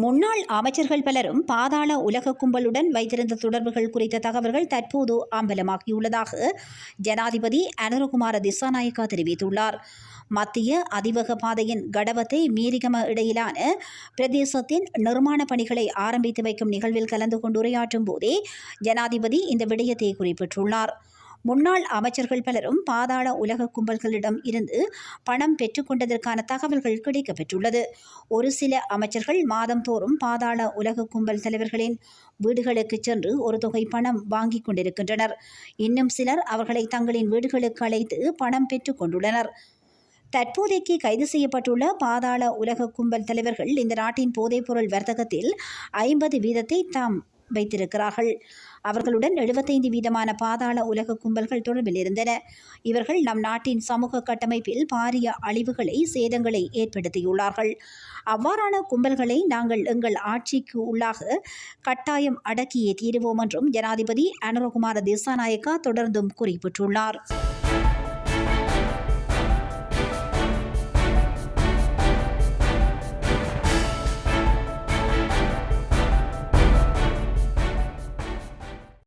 முன்னாள் அமைச்சர்கள் பலரும் பாதாள உலக கும்பலுடன் வைத்திருந்த தொடர்புகள் குறித்த தகவல்கள் தற்போது அம்பலமாகியுள்ளதாக ஜனாதிபதி அனுரகுமார திசாநாயக்கா தெரிவித்துள்ளார். மத்திய அதிவக பாதையின் கடவத்தை மீரிகம இடையிலான பிரதேசத்தின் நிர்மாண பணிகளை ஆரம்பித்து வைக்கும் நிகழ்வில் கலந்து கொண்டு உரையாற்றும் போதே ஜனாதிபதி இந்த விடயத்தை குறிப்பிட்டுள்ளார். முன்னாள் அமைச்சர்கள் பலரும் பாதாள உலக கும்பல்களிடம் இருந்து பணம் பெற்றுக்கொண்டதற்கான தகவல்கள் கிடைக்கப்பெற்றுள்ளது. ஒரு சில அமைச்சர்கள் மாதந்தோறும் பாதாள உலக கும்பல் தலைவர்களின் வீடுகளுக்கு சென்று ஒரு தொகை பணம் வாங்கிக் கொண்டிருக்கின்றனர். இன்னும் சிலர் அவர்களை தங்களின் வீடுகளுக்கு அழைத்து பணம் பெற்றுக்கொண்டுள்ளனர் தற்போதைக்கு கைது செய்யப்பட்டுள்ள பாதாள உலக கும்பல் தலைவர்கள் இந்த நாட்டின் போதைப்பொருள் வர்த்தகத்தில் ஐம்பது வீதத்தை தாம் வைத்திருக்கிறார்கள். அவர்களுடன் எழுபத்தைந்து வீதமான பாதாள உலக கும்பல்கள் தொடர்பில் இருந்தன. இவர்கள் நம் நாட்டின் சமூக கட்டமைப்பில் பாரிய அழிவுகளை சேதங்களை ஏற்படுத்தியுள்ளார்கள். அவ்வாறான கும்பல்களை நாங்கள் எங்கள் ஆட்சிக்கு உள்ளாக கட்டாயம் அடக்கியே தீருவோம் என்றும் ஜனாதிபதி அனுரகுமார திசாநாயக்கா தொடர்ந்தும் குறிப்பிட்டுள்ளார்.